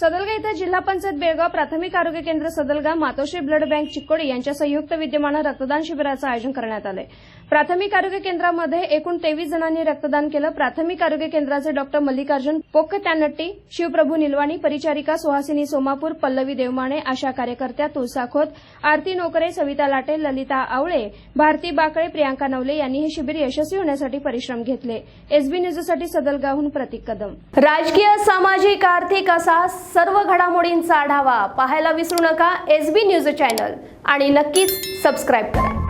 सदलगा इथं जिल्हा पंचायत बेळगाव प्राथमिक आरोग्य केंद्र सदलगा मातोश्री ब्लड बँक चिक्कोडी यांच्या संयुक्त विद्यमानं रक्तदान शिबिराचं आयोजन करण्यात आलं प्राथमिक आरोग्य केंद्रामध्ये एकूण तेवीस जणांनी रक्तदान केलं. प्राथमिक आरोग्य केंद्राचे डॉक्टर मल्लिकार्जुन पोखत्यानट्टी शिवप्रभू निलवाणी परिचारिका सुहासिनी सोमापूर पल्लवी देवमाणे आशा कार्यकर्त्या तुळसा खोत आरती नोकरे सविता लाटे ललिता आवळे भारती बाकळे प्रियांका नवले यांनी हे शिबिर यशस्वी होण्यासाठी परिश्रम घेतले. एसबी न्यूजसाठी सदलगाहून प्रतीक कदम. राजकीय सामाजिक आर्थिक असा सर्व घडामोडींचा आढावा पाहायला विसरू नका. एस बी न्यूज चॅनल आणि नक्कीच सबस्क्राईब करा.